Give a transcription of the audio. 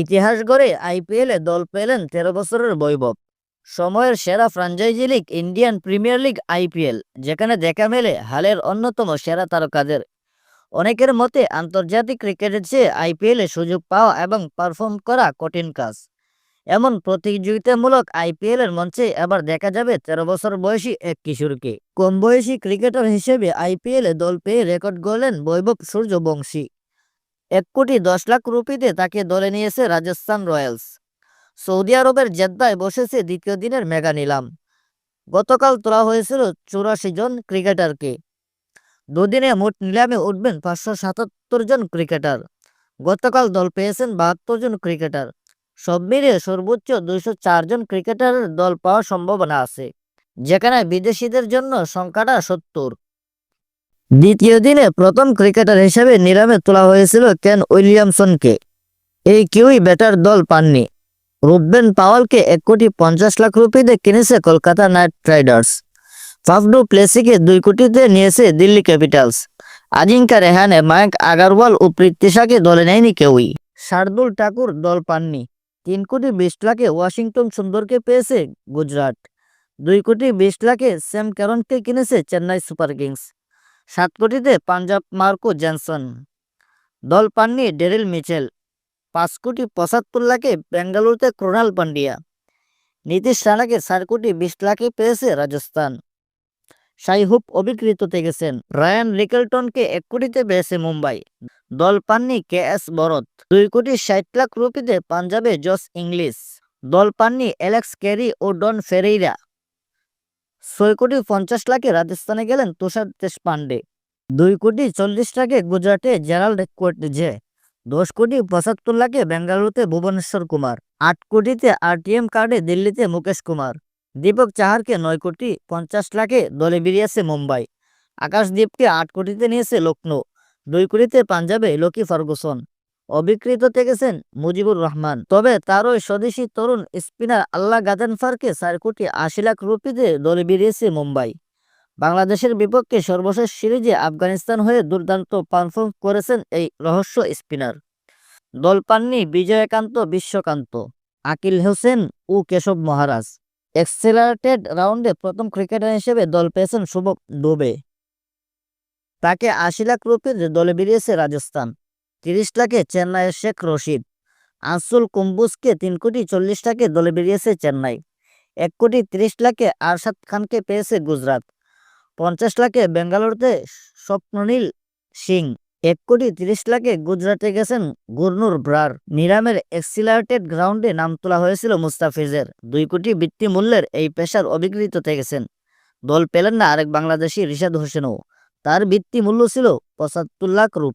ইতিহাস গড়ে আইপিএলে দল পেলেন তেরো বছরের বৈভব। সময়ের সেরা franchise league Indian Premier League IPL, যেখানে দেখা মেলে হালের অন্যতম সেরা তারকাদের। অনেকের মতে আন্তর্জাতিক ক্রিকেটের চেয়ে আইপিএলে সুযোগ পাওয়া এবং পারফর্ম করা কঠিন কাজ। এমন প্রতিযোগিতামূলক আইপিএলের মঞ্চে এবার দেখা যাবে তেরো বছর বয়সী এক কিশোরকে। কম বয়সী ক্রিকেটার হিসেবে আইপিএলে দল পেয়ে রেকর্ড গড়লেন বৈভব সূর্যবংশী। এক কোটি দশ লাখ রুপিতে তাকে দলে নিয়েছে রাজস্থান রয়্যালস। সৌদি আরবের জেদ্দায় বসেছে দ্বিতীয় দিনের মেগা নিলাম। গতকাল তোলা হয়েছিল চুরাশি জন ক্রিকেটারকে। দুদিনে মোট নিলামে উঠবেন পাঁচশো সাতাত্তর জন ক্রিকেটার। গতকাল দল পেয়েছেন বাহাত্তর জন ক্রিকেটার। সব মিলিয়ে সর্বোচ্চ দুইশো জন ক্রিকেটারের দল পাওয়ার সম্ভাবনা আছে। যেখানে বিদেশিদের জন্য সংখ্যাটা সত্তর। দ্বিতীয় দিনে প্রথম ক্রিকেটার হিসেবে নিলামে তোলা হয়েছিল কেন উইলিয়ামসনকে। এই কেউই ব্যাটার দল পাননি। রুবেন পাওয়ালকে এক কোটি পঞ্চাশ লাখ রুপিতে কিনেছে Kolkata Knight Riders. Faf du প্লেসিকে দুই কোটিতে নিয়েছে দিল্লি ক্যাপিটালস। আজিঙ্কা রেহানে মায়াঙ্ক আগারওয়াল ও পৃথ্বীশাকে দলে নেয়নি কেউই। শার্দুল ঠাকুর দল পাননি। তিন কোটি বিশ লাখে ওয়াশিংটন সুন্দরকে পেয়েছে গুজরাট। দুই কোটি বিশ লাখে স্যাম ক্যারনকে কিনেছে চেন্নাই সুপার কিংস। সাত কোটিতে পাঞ্জাব মার্কো জনসন দল পাননি ডেরিল মিচেল। পাঁচ কোটি পঁচাত্তর লাখে বেঙ্গালুরুতে ক্রোনাল পান্ডিয়া নীতিশ রানাকে চার কোটি বিশ লাখে পেয়েছে রাজস্থান। শাইহুপ অবিকৃত থেকেছেন। রায়ান রিকেলটনকে এক কোটিতে পেয়েছে মুম্বাই। দল পাননি কে এস বরত। দুই কোটি ষাট লাখ রুপিতে পাঞ্জাবে জস ইংলিশ। দল পাননি অ্যালেক্স ক্যারি ও ডন ফেরেইরা। ছয় কোটি পঞ্চাশ লাখে রাজস্থানে গেলেন তুষার দেশপান্ডে দুই কোটি চল্লিশ লাখে গুজরাটে জেরাল্ড কোটজে। দশ কোটি পঁচাত্তর লাখে বেঙ্গালুরুতে ভুবনেশ্বর কুমার। আট কোটিতে আরটিএম কার্ডে দিল্লিতে মুকেশ কুমার। দীপক চাহারকে নয় কোটি পঞ্চাশ লাখে দলে বেরিয়েছে মুম্বাই। আকাশদীপকে আট কোটিতে নিয়েছে লখনৌ দুই কোটিতে পাঞ্জাবে লকি ফার্গুসন। অবিকৃত থেকেছেন মুজিবুর রহমান। তবে তার ওই স্বদেশি তরুণ স্পিনার আল্লাহ গাদানফারকে চার কোটি আশি লাখ রুপিতে দলে বেরিয়েছে মুম্বাই। বাংলাদেশের বিপক্ষে সর্বশেষ সিরিজে আফগানিস্তান হয়ে দুর্দান্ত পারফর্ম করেছেন এই রহস্য স্পিনার। দল পাননি বিজয়কান্ত বিশ্বকান্ত, আকিল হোসেন ও কেশব মহারাজ। এক্সেলারেটেড রাউন্ডে প্রথম ক্রিকেটার হিসেবে দল পেয়েছেন শুভম ডুবে তাকে আশি লাখ রুপিতে দলে বেরিয়েছে রাজস্থান। তিরিশ লাখে চেন্নাইয়ের শেখ রশিদ। আনসুল কুম্বুজকে তিন কোটি চল্লিশ লাখে দলে বেরিয়েছে চেন্নাই। এক কোটি তিরিশ লাখে আরশাদ খানকে পেয়েছে গুজরাট। পঞ্চাশ লাখে বেঙ্গালুরুতে স্বপ্ননীল সিং। এক কোটি তিরিশ লাখে গুজরাটে গেছেন গুরনুর ব্রার। নিরামের এক্সিলারেটেড গ্রাউন্ডে নাম তোলা হয়েছিল মুস্তাফিজের। দুই কোটি বৃত্তি মূল্যের এই পেশার অবিকৃত থেকেছেন। দল পেলেন না আরেক বাংলাদেশি রিশাদ হোসেনও। তার বৃত্তি মূল্য ছিল পঁচাত্তর লাখ রূপ।